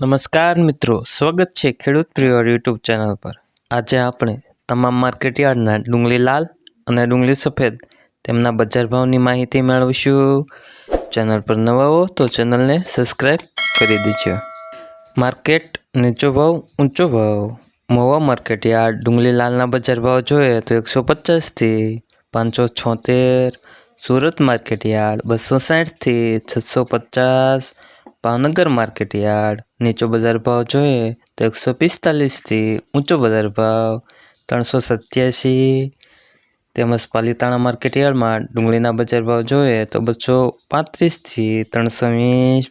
નમસ્કાર મિત્રો, સ્વાગત છે ખેડૂત પ્રિયર યુટ્યુબ ચેનલ પર. આજે આપણે તમામ માર્કેટયાર્ડના ડુંગળી લાલ અને ડુંગળી સફેદ તેમના બજાર ભાવની માહિતી મેળવીશું. ચેનલ પર નવા હો તો ચેનલને સબસ્ક્રાઈબ કરી દેજો. માર્કેટ નીચો ભાવ, ઊંચો ભાવ. મોવા માર્કેટયાર્ડ ડુંગળી લાલના બજાર ભાવ જોઈએ તો એકસો પચાસથી પાંચસો છોતેર. સુરત માર્કેટયાર્ડ બસો સાઠથી છસો પચાસ. Bhavnagar market yard. નીચો બજાર ભાવ જોઈએ તો એકસો પિસ્તાલીસથી ઊંચો બજાર ભાવ ત્રણસો સત્યાસી. તેમજ પાલીતાણા માર્કેટયાર્ડમાં ડુંગળીના બજાર ભાવ જોઈએ તો બસો પાંત્રીસથી ત્રણસો વીસ.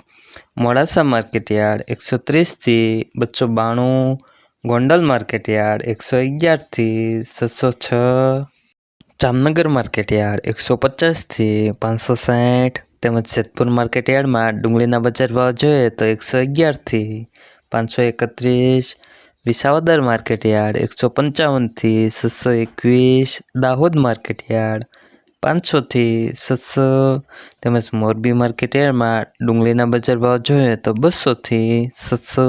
મોડાસા માર્કેટ યાર્ડ એકસો ત્રીસથી બસો બાણું. ગોંડલ માર્કેટ યાર્ડ એકસો અગિયારથી સાતસો છ. જામનગર માર્કેટયાર્ડ એકસો પચાસથી પાંચસો સાઠ તેમજ જેતપુર માર્કેટયાર્ડમાં ડુંગળીના બજાર ભાવ જોઈએ તો એકસો અગિયારથી પાંચસો એકત્રીસ. વિસાવદર માર્કેટયાર્ડ એકસો પંચાવનથી છસો એકવીસ. દાહોદ માર્કેટયાર્ડ પાંચસોથી છસો. તેમજ મોરબી માર્કેટયાર્ડમાં ડુંગળીના બજાર ભાવ જોઈએ તો બસોથી છસો.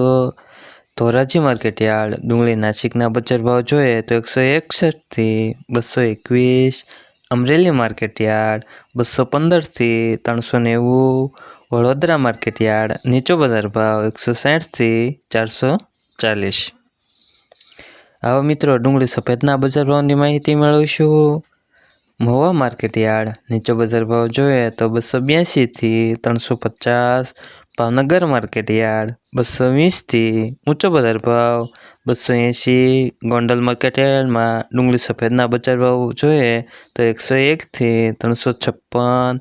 ધોરાજી માર્કેટયાર્ડ ડુંગળી નાસિકના બજાર ભાવ જોઈએ તો એકસો એકસઠથી બસો એકવીસ. અમરેલી માર્કેટયાર્ડ બસો પંદરથી ત્રણસો નેવું. વડોદરા માર્કેટયાર્ડ નીચો બજાર ભાવ એકસો સાઠથી ચારસો ચાલીસ. આવા મિત્રો, ડુંગળી સફેદના બજાર ભાવની માહિતી મેળવીશું. મહુવા માર્કેટયાર્ડ નીચો બજાર ભાવ જોઈએ તો બસો બ્યાસીથી ત્રણસો પચાસ. ભાવનગર માર્કેટયાર્ડ બસો વીસથી ઊંચો બજાર ભાવ, બસો એંસી ગોંડલ માર્કેટ યાર્ડમાં ડુંગળી સફેદના બજાર ભાવ જોઈએ તો એકસો એકથી ત્રણસો છપ્પન,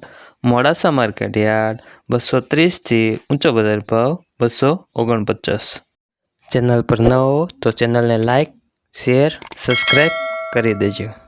મોડાસા માર્કેટ યાર્ડ, બસો ત્રીસથી ઊંચો બજાર ભાવ, બસો ઓગણપચાસ. ચેનલ પર ન તો ચેનલને લાઈક, શેર, સબસ્ક્રાઈબ કરી દેજો.